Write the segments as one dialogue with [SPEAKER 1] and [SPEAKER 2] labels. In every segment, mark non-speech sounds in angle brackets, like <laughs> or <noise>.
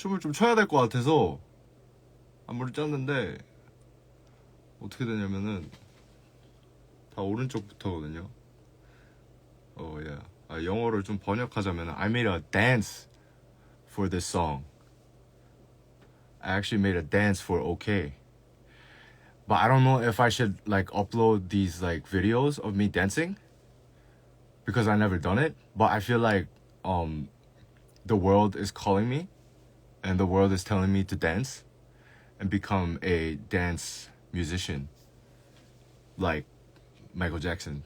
[SPEAKER 1] 춤을 좀 춰야 될 것 같아서 안무를 짰는데 어떻게 되냐면은 다 오른쪽부터거든요. 어, 예. 아, 영어를 좀 번역하자면 I made a dance for this song. I actually made a dance for OK. But I don't know if I should like upload these like videos of me dancing because I never done it. But I feel like um the world is calling me and the world is telling me to dance and become a dance musician like Michael Jackson.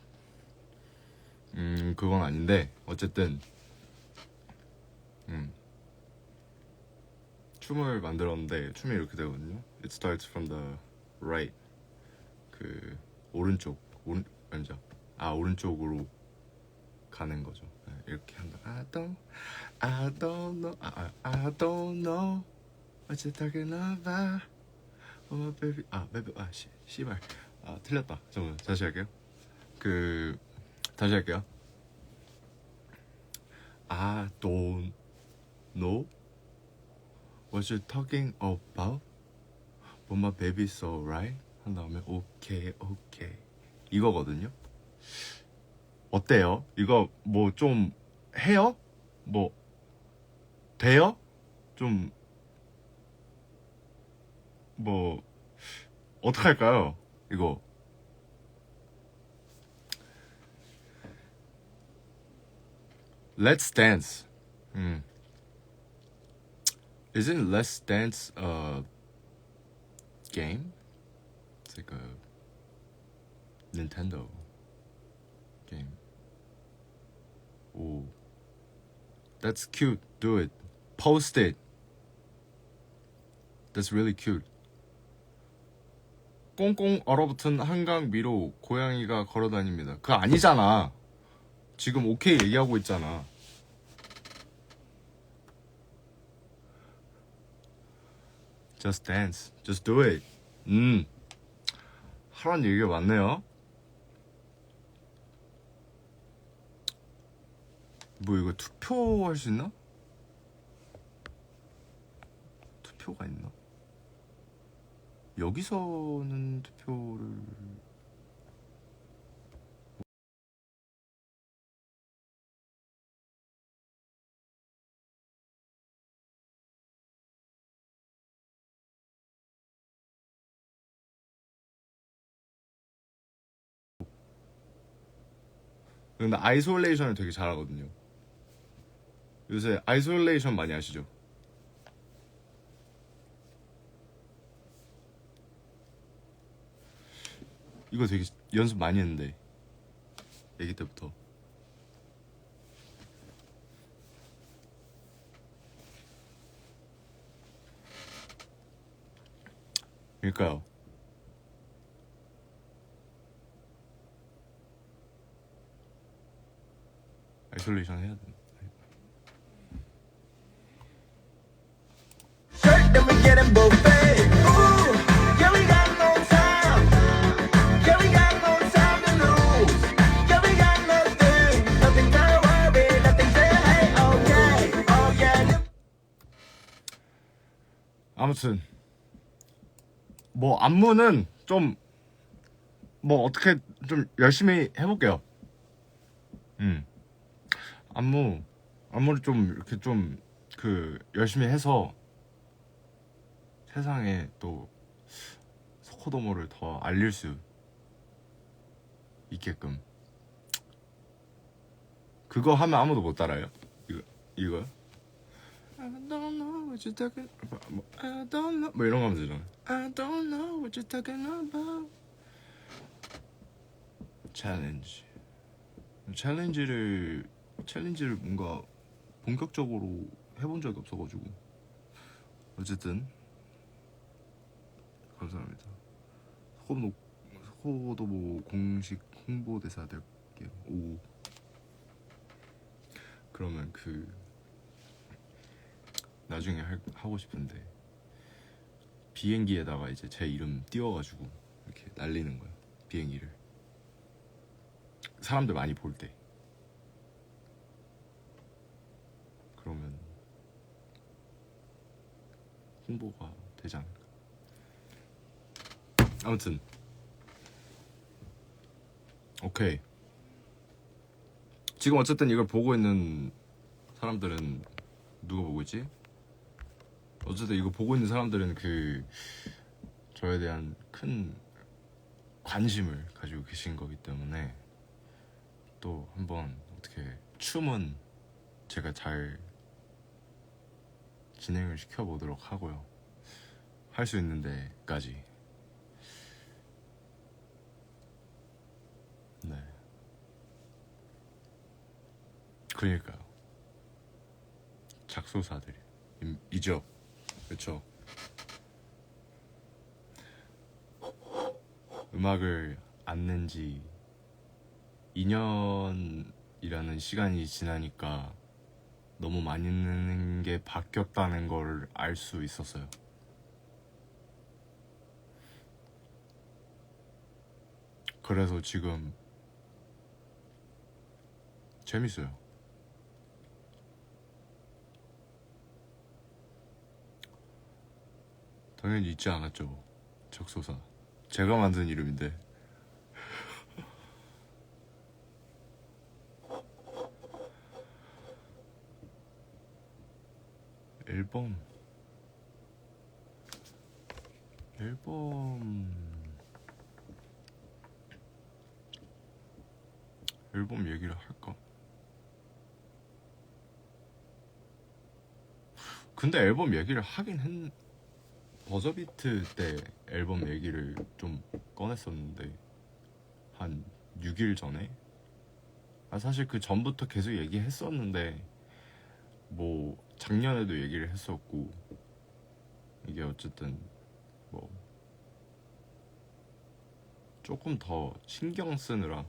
[SPEAKER 1] 음, 그건 아닌데 어쨌든 음. 춤을 만들었는데 춤이 이렇게 되거든요. It starts from the right. 그 오른쪽 오른 아니죠. 아 오른쪽으로 가는 거죠. 네, 이렇게 한다. I don't, I don't know, I, I, don't know what you're talking about. Oh baby, 아 baby, 아 씨, 씨발, 아 틀렸다. 잠깐만 다시 할게요. 그 다시 할게요. I don't know what you're talking about. But my baby's so right. 한 다음에 오케이 오케이 이거거든요. 어때요? 이거 뭐 좀 해요? 뭐 돼요? 좀 뭐 어떡할까요? 이거 Let's dance. 음. Isn't Let's Dance a game? It's like a Nintendo game. 오. That's cute. Do it. Post it. That's really cute. 꽁꽁 얼어붙은 한강 위로 고양이가 걸어다닙니다. 그거 아니잖아. 지금 오케이 얘기하고 있잖아. Just dance. Just do it. 음. 하란 얘기가 많네요. 뭐 이거 투표할 수 있나? 투표가 있나? 여기서는 투표를 근데 아이솔레이션을 되게 잘하거든요. 요새 아이솔레이션 많이 하시죠? 이거 되게 연습 많이 했는데 애기 때부터. 그러니까요. 아이솔레이션 해야 돼 아무튼 뭐 안무는 좀 뭐 어떻게 좀 열심히 해볼게요. 음 안무 안무를 좀 이렇게 좀 그 열심히 해서 세상에 또 소코도모를 더 알릴 수 있게끔 그거 하면 아무도 못 따라요. 이거 이거. I don't know what you're talking about. 뭐, I don't know. 뭐 이런 거 하면 되잖아. I don't know what you're talking about. 챌린지. 챌린지를 챌린지를 뭔가 본격적으로 해본 적이 없어가지고 어쨌든 감사합니다. 소코도 소코도 뭐 공식 홍보 대사 될게요. 오. 그러면 그 나중에 할, 하고 싶은데 비행기에다가 이제 제 이름 띄워가지고 이렇게 날리는 거야 비행기를 사람들 많이 볼 때 그러면 홍보가. 아무튼 오케이. 지금 어쨌든 이걸 보고 있는 사람들은 누가 보고 있지? 어쨌든 이거 보고 있는 사람들은 그 저에 대한 큰 관심을 가지고 계신 거기 때문에 또 한번 어떻게 춤은 제가 잘 진행을 시켜보도록 하고요. 할 수 있는 데까지. 네. 그러니까요. 작소사들이 임- 이죠. 그렇죠. 음악을 안 낸 지 2년이라는 시간이 지나니까 너무 많이 듣는 게 바뀌었다는 걸 알 수 있었어요. 그래서 지금 재밌어요. 당연히 잊지 않았죠. 적소사. 제가 만든 이름인데. <laughs> 앨범 앨범 앨범 얘기를 할까? 근데 앨범 얘기를 하긴 했 버저비트 때 앨범 얘기를 좀 꺼냈었는데 한 6일 전에 아 사실 그 전부터 계속 얘기했었는데 뭐 작년에도 얘기를 했었고 이게 어쨌든 뭐 조금 더 신경 쓰느라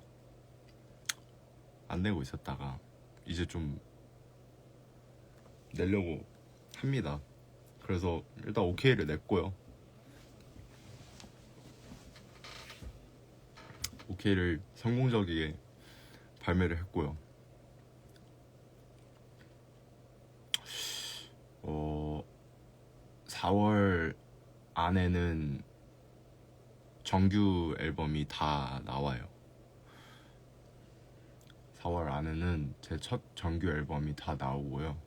[SPEAKER 1] 안 내고 있었다가 이제 좀 내려고 합니다. 그래서 일단 오케이를 냈고요. 오케이를 성공적이게 발매를 했고요. 어, 4월 안에는 정규 앨범이 다 나와요. 4월 안에는 제 첫 정규 앨범이 다 나오고요.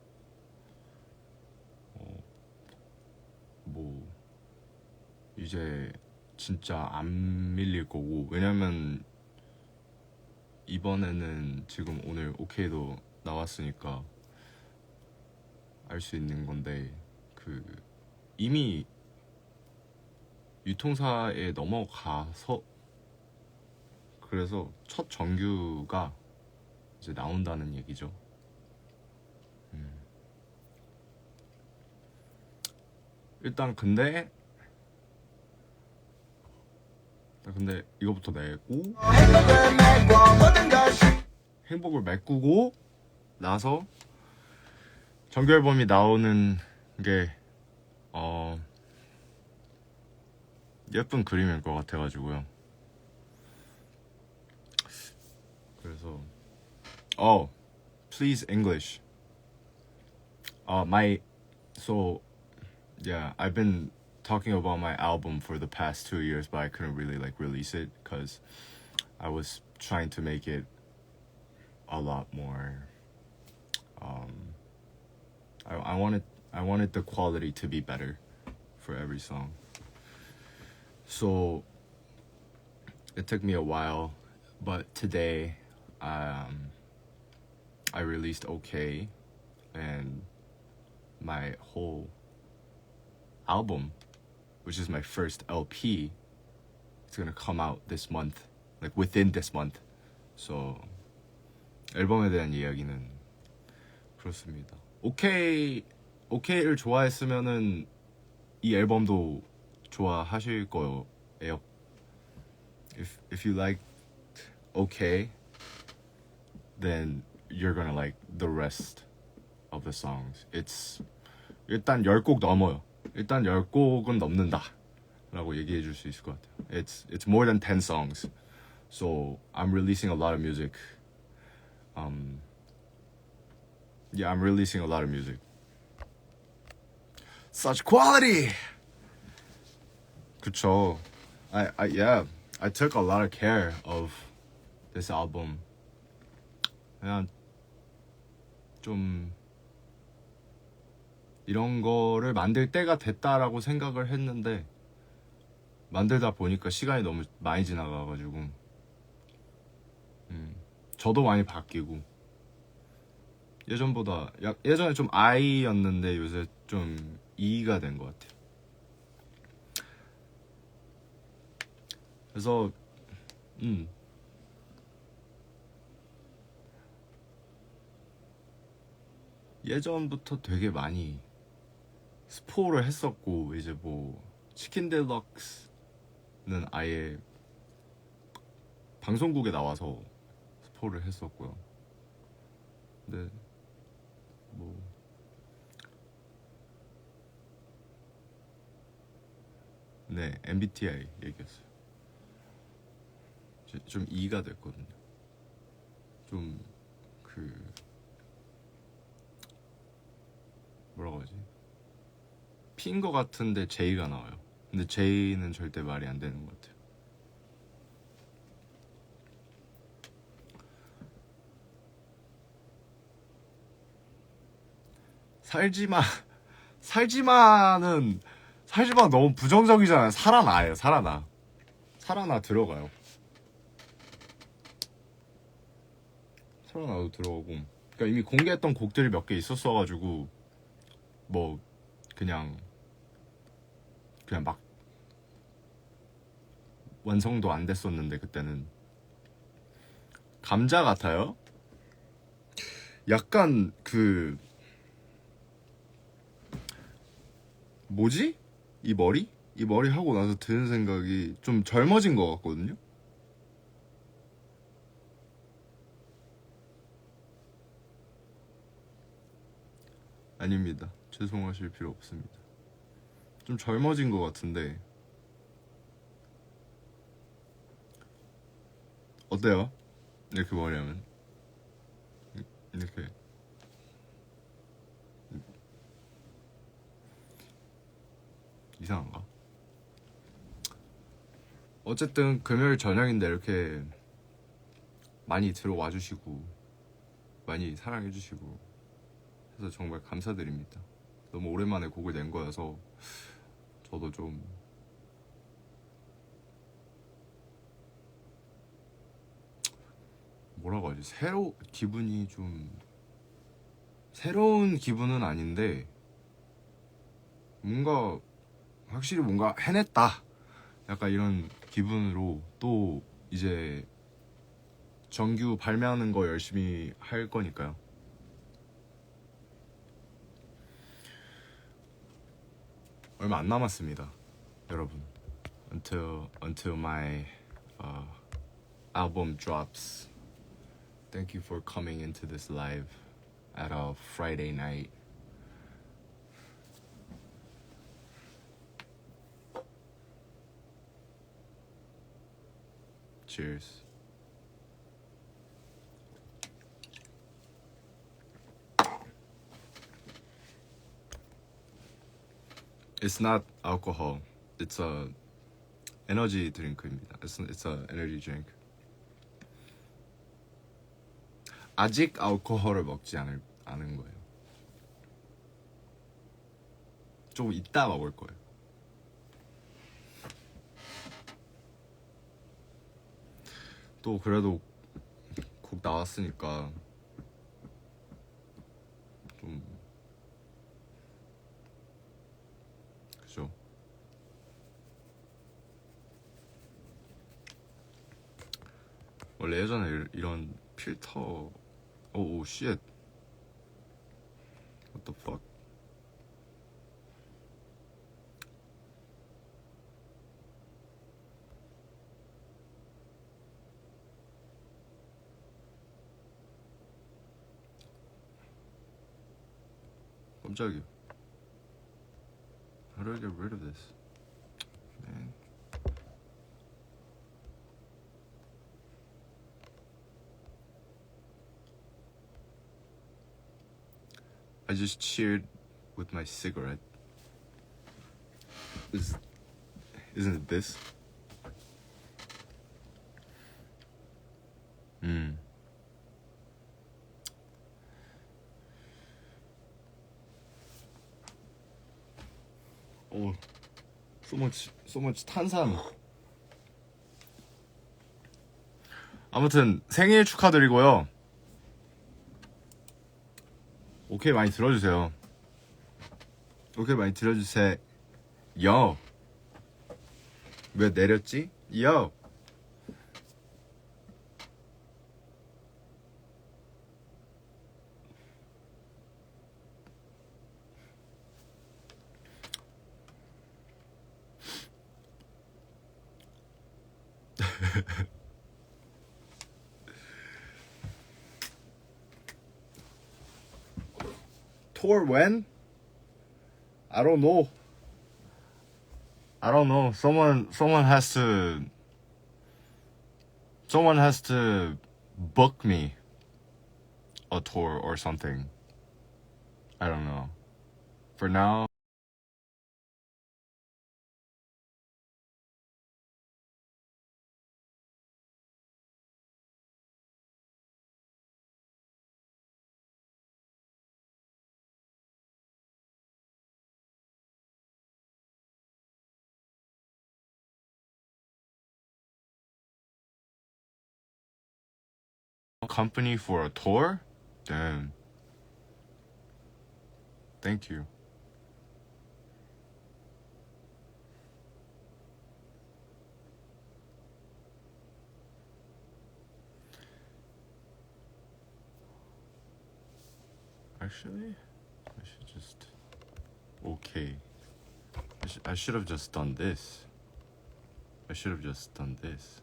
[SPEAKER 1] 뭐 이제 진짜 안 밀릴 거고 왜냐면 이번에는 지금 오늘 오케이도 나왔으니까 알 수 있는 건데 그 이미 유통사에 넘어가서 그래서 첫 정규가 이제 나온다는 얘기죠. 일단 근데 근데 이거부터 내고
[SPEAKER 2] 행복을
[SPEAKER 1] 메꾸고 나서 정규 앨범이 나오는 게 어, 예쁜 그림일 것 같아가지고요. 그래서 oh please English. Uh, my so yeah I've been talking about my album for the past two years, but I couldn't really like release it because I was trying to make it a lot more. Um, I, I wanted I wanted the quality to be better for every song. So it took me a while, but today um, I released OK, and my whole album, which is my first LP, it's gonna come out this month, like within this month. So 앨범에 대한 이야기는 그렇습니다. 오케이 오케이를 좋아했으면은 이 앨범도 좋아하실 거예요. If if you liked okay, then you're gonna like the rest of the songs. It's 일단 10곡 넘어요. 일단 10곡은 넘는다. 라고 얘기해 줄 수 있을 것 같아요. It's it's more than 10 songs. So I'm releasing a lot of music. Um Yeah, I'm releasing a lot of music. Such quality. 그쵸. I, I, yeah. I took a lot of care of this album. 그냥 좀 이런 거를 만들 때가 됐다라고 생각을 했는데 만들다 보니까 시간이 너무 많이 지나가가지고 음, 저도 많이 바뀌고 예전보다 약- 예전에 좀 I였는데 요새 좀 E가 된 것 같아요. 그래서 음 예전부터 되게 많이 스포를 했었고 이제 뭐 치킨 딜럭스는 아예 방송국에 나와서 스포를 했었고요. 근데 뭐 네, MBTI 얘기했어요. 좀 E가 됐거든요. 좀 그 뭐라고 하지? P인 것 같은데 J가 나와요. 근데 J는 절대 말이 안 되는 것 같아요. 살지마 살지마는 살지마 너무 부정적이잖아요. 살아나요, 살아나. 살아나 들어가요. 살아나도 들어가고. 그러니까 이미 공개했던 곡들이 몇 개 있었어가지고 뭐 그냥 그냥 막 완성도 안 됐었는데 그때는 감자 같아요. 약간 그 뭐지? 이 머리? 이 머리 하고 나서 드는 생각이 좀 젊어진 것 같거든요. 아닙니다. 죄송하실 필요 없습니다. 좀 젊어진 것 같은데 어때요? 이렇게 머리하면 이렇게 이상한가? 어쨌든 금요일 저녁인데 이렇게 많이 들어와 주시고 많이 사랑해 주시고 해서 정말 감사드립니다. 너무 오랜만에 곡을 낸 거여서 저도 좀 뭐라고 하지? 새로 기분이 좀 새로운 기분은 아닌데 뭔가 확실히 뭔가 해냈다. 약간 이런 기분으로 또 이제 정규 발매하는 거 열심히 할 거니까요. 얼마 안 남았습니다, 여러분. Until until my uh, album drops. Thank you for coming into this live at a Friday night. Cheers. It's not alcohol. It's a 에너지 드링크입니다. It's, it's a energy drink. 아직 알코올을 먹지 않을, 않은 거예요. 좀 이따 먹을 거예요. 또 그래도 곡 나왔으니까 좀 그죠? 원래 예전에 이- 이런 필터 오오 쉣 What the fuck 깜짝이야 How do I get rid of this? I just cheered with my cigarette. is isn't it this? 음. 오, so much, so much 탄산. 아무튼 생일 축하드리고요. 오케이 많이 들어주세요. 오케이 많이 들어주세요. 요. 왜 내렸지? 요. Tour when? I don't know. I don't know. Someone someone has to someone has to book me a tour or something. I don't know. For now company for a tour? Damn. Thank you. Actually, I should just. Okay. I, sh- I should have just done this. I should have just done this.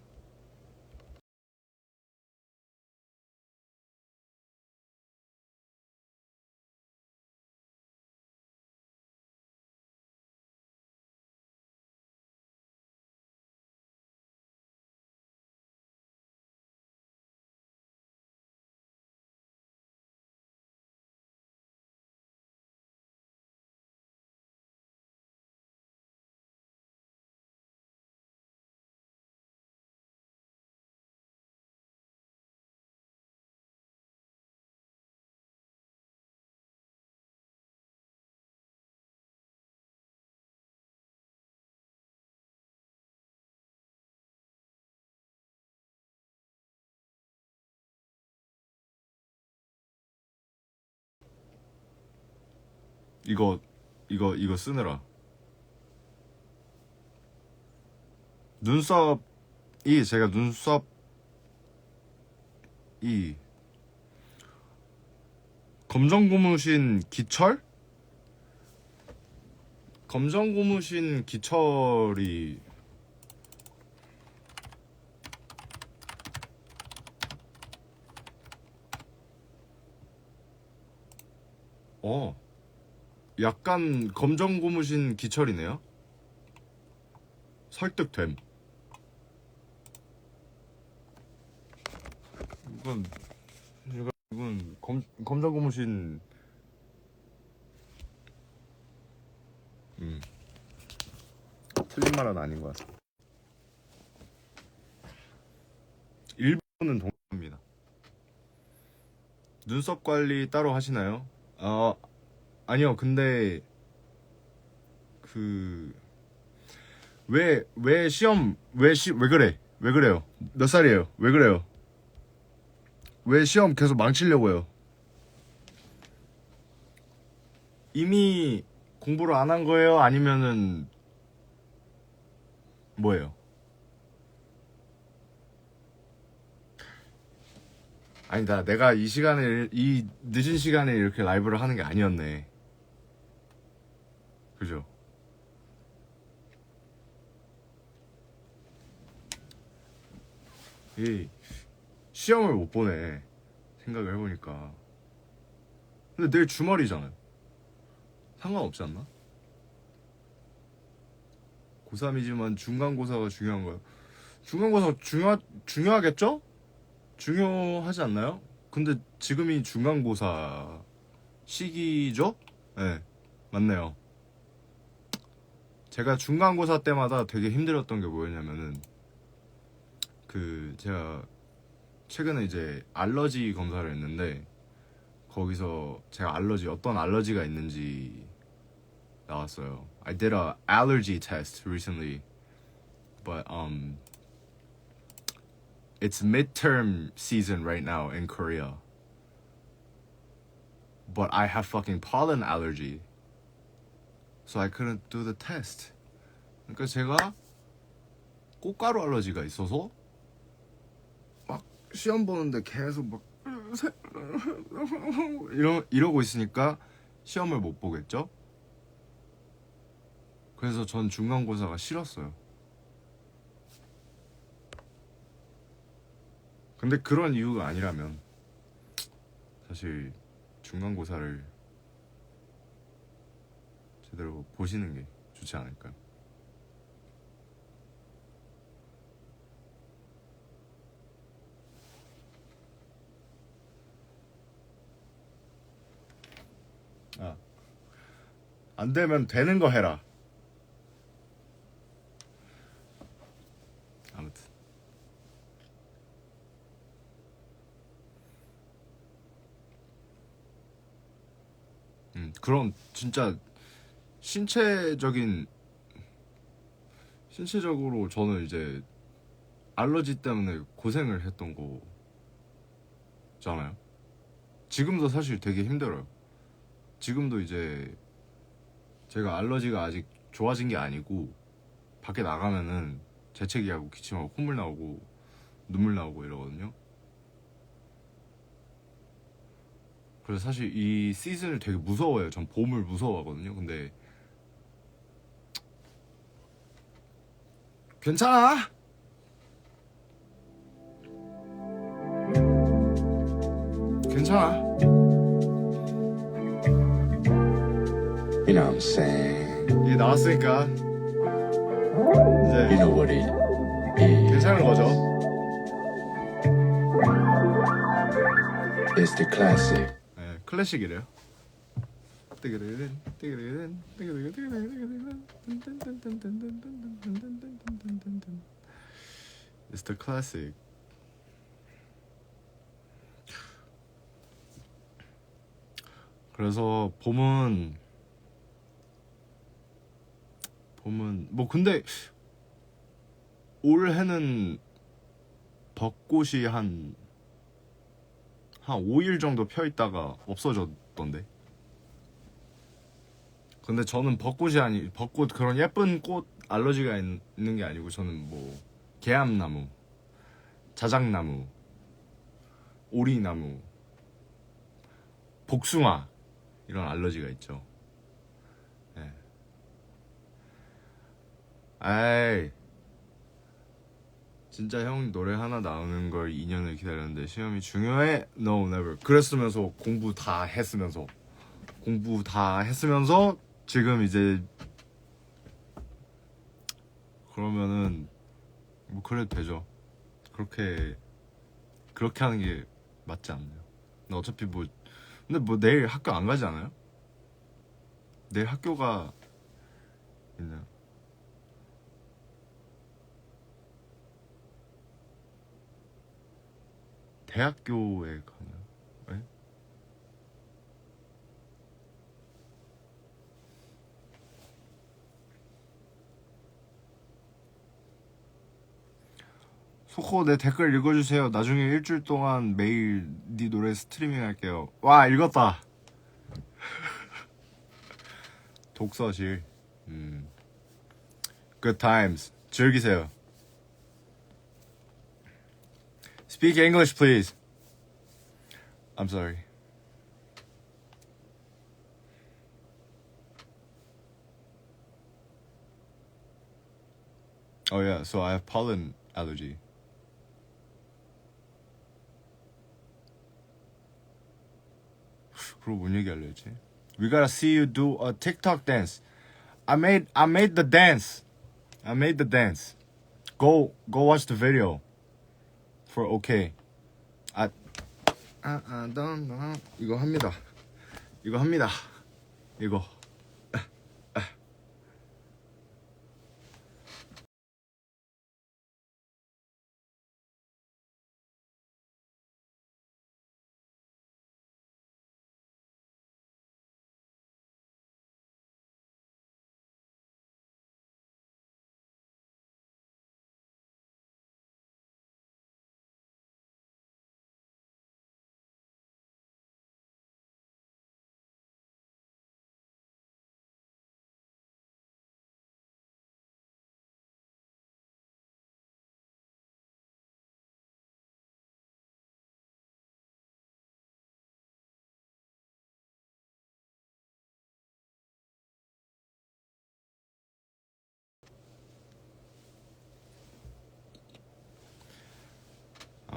[SPEAKER 1] 이거 이거 이거 쓰느라. 눈썹이 제가 눈썹이 검정 고무신 기철? 검정 고무신 기철이 어 약간 검정 고무신 기철이네요. 설득됨. 이건 이건, 이건 검 검정 고무신. 음. 틀린 말은 아닌 것 같아. 일본은 동일합니다. 눈썹 관리 따로 하시나요? 어, 아니요, 근데 그 왜 왜 시험 왜 시 왜 그래? 왜 그래요? 몇 살이에요? 왜 그래요? 왜 시험 계속 망치려고요? 이미 공부를 안 한 거예요? 아니면은 뭐예요? 아니다, 내가 이 시간에 이 늦은 시간에 이렇게 라이브를 하는 게 아니었네. 그죠? 이 시험을 못 보네. 생각을 해보니까. 근데 내일 주말이잖아요. 상관없지 않나? 고3이지만 중간고사가 중요한 거예요. 중간고사 중요, 중요하겠죠? 중요하지 않나요? 근데 지금이 중간고사 시기죠? 네, 맞네요. 제가 중간고사 때마다 되게 힘들었던 게 뭐였냐면은 그 제가 최근에 이제 알러지 검사를 했는데 거기서 제가 알러지 어떤 알러지가 있는지 나왔어요. I did a allergy test recently, but um, it's midterm season right now in Korea. But I have fucking pollen allergy, so I couldn't do the test. 그러니까 제가 꽃가루 알러지가 있어서 막 시험 보는데 계속 막 <laughs> 이러, 이러고 있으니까 시험을 못 보겠죠? 그래서 전 중간고사가 싫었어요. 근데 그런 이유가 아니라면 사실 중간고사를 제대로 보시는 게 좋지 않을까요? 아. 안 되면 되는 거 해라. 아무튼. 음, 그런 진짜 신체적인 신체적으로 저는 이제 알러지 때문에 고생을 했던 거잖아요. 지금도 사실 되게 힘들어요. 지금도 이제 제가 알러지가 아직 좋아진 게 아니고 밖에 나가면은 재채기하고 기침하고 콧물 나오고 눈물 나오고 이러거든요. 그래서 사실 이 시즌을 되게 무서워해요. 전 봄을 무서워하거든요. 근데 괜찮아. 괜찮아.
[SPEAKER 3] You know what I'm saying?
[SPEAKER 1] 이게 나왔으니까
[SPEAKER 3] You
[SPEAKER 1] 이제
[SPEAKER 3] know what it is.
[SPEAKER 1] 괜찮은 거죠.
[SPEAKER 3] It's the classic.
[SPEAKER 1] 네, 클래식이래요. 띠그르른, 띠그르른, 띠그르른, 띠그르른, 띠그르른. It's the classic. 그래서 봄은 봄은 뭐 근데 올해는 벚꽃이 한한 5일 정도 펴 있다가 없어졌던데. 근데 저는 벚꽃이 아니 벚꽃 그런 예쁜 꽃 알러지가 있, 는 게 아니고 저는 뭐 개암나무, 자작나무, 오리나무, 복숭아 이런 알러지가 있죠. 예. 에이 진짜 형 노래 하나 나오는 걸 2년을 기다렸는데 시험이 중요해? No, never. 그랬으면서 공부 다 했으면서 공부 다 했으면서 지금 이제 그러면은 뭐 그래도 되죠. 그렇게 그렇게 하는 게 맞지 않나요? 어차피 뭐 근데 뭐 내일 학교 안 가지 않아요? 내일 학교가 있나요? 대학교에 가나요? 네? 소코 내 댓글 읽어주세요. 나중에 일주일 동안 매일 네 노래 스트리밍 할게요. 와 읽었다. 독서실. 음. Good times. 즐기세요. Speak English, please. I'm sorry. Oh yeah, so I have pollen allergy. 그리고 뭔 얘기하려 했지? We gotta see you do a TikTok dance. I made I made the dance. I made the dance. Go go watch the video. For okay. 아, 아, 아, don't know. 이거 합니다. 이거 합니다. 이거.